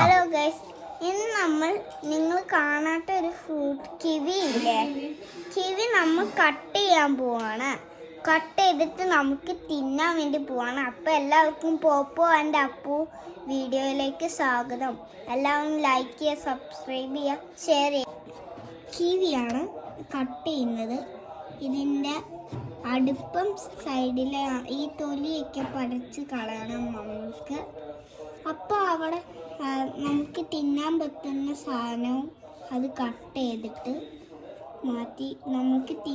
Hello guys ഇന്ന് നമ്മൾ നിങ്ങൾ കാണാത്ത ഒരു ഫ്രൂട്ട് കിവി ഇല്ലേ? കിവി നമ്മൾ കട്ട് ചെയ്യാൻ പോവാണ്. കട്ട് ചെയ്തിട്ട് നമുക്ക് തിന്നാൻ വേണ്ടി പോവാണ്. അപ്പോൾ എല്ലാവർക്കും പോപ്പോ ആൻഡ് അപ്പു വീഡിയോയിലേക്ക് സ്വാഗതം. എല്ലാവരും ലൈക്ക് ചെയ്യുക സബ്സ്ക്രൈബ് ചെയ്യുക ഷെയർ ചെയ്യുക. കിവിയാണ് കട്ട് ചെയ്യുന്നത്. ഇതിന്റെ അടുപ്പം സൈഡിലെ ഈ തൊലിയൊക്കെ പടച്ച് കളയണം നമുക്ക് അപ്പോൾ അവിടെ നമുക്ക് തിന്നാൻ പറ്റുന്ന സാധനവും അത് കട്ട് ചെയ്തിട്ട് മാറ്റി നമുക്ക് തി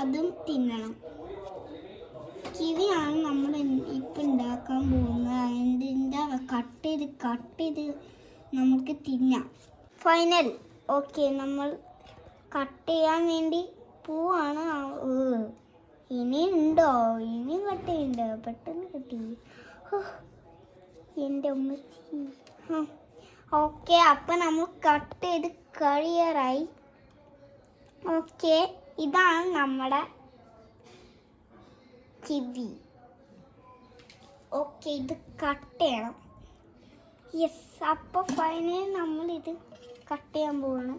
അതും തിന്നണം. കിവിയാണ് നമ്മൾ ഇപ്പം ഉണ്ടാക്കാൻ പോകുന്നത്. അതിന്റെ കട്ട് ചെയ്ത് കട്ട് ചെയ്ത് നമുക്ക് തിന്നാം. ഫൈനൽ. ഓക്കെ നമ്മൾ കട്ട് ചെയ്യാൻ വേണ്ടി പോവാണ്. ഇനി ഇനിയും ഇനി കട്ട് ചെയ്യണ്ടോ പെട്ടെന്ന് കിട്ടി. എന്റെ ഉമ്മച്ചി. ഓക്കെ അപ്പം നമ്മൾ കട്ട് ചെയ്ത് കഴിയറായി ഓക്കെ ഇതാണ് നമ്മുടെ കിവി. ഓക്കെ ഇത് കട്ട് ചെയ്യണം. യെസ് അപ്പോൾ ഫൈനലി നമ്മൾ ഇത് കട്ട് ചെയ്യാൻ പോവാണ്.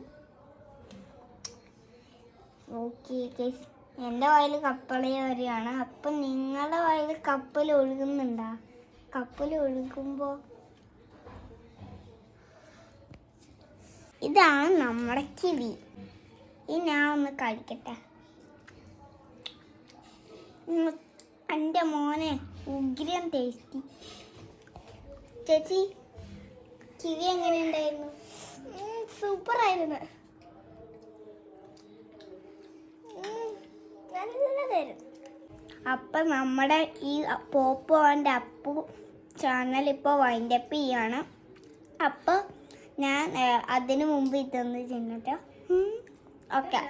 ഓക്കെ കേസ് എന്റെ വായിൽ കപ്പളി വരികയാണ്. അപ്പം നിങ്ങളുടെ വായിൽ കപ്പൽ ഒഴുകുന്നുണ്ടാ? കപ്പൽ ഒഴുകുമ്പോൾ ഇതാണ് നമ്മുടെ കിവി. ഈ ഞാൻ ഒന്ന് കഴിക്കട്ടെ എന്റെ മോനെ ഉഗ്രം ടേസ്റ്റി ചേച്ചി കിവി എങ്ങനെ ഉണ്ടായിരുന്നു സൂപ്പർ അപ്പൊ നമ്മുടെ ഈ പോപ്പോ ആൻഡ് അപ്പു ചാനൽ ഇപ്പോൾ വൈൻഡപ്പ് ചെയ്യാണ്. അപ്പോൾ ഞാൻ അതിനു മുമ്പ് ഇതൊന്ന് ചെന്നിട്ടോ ഓക്കെ.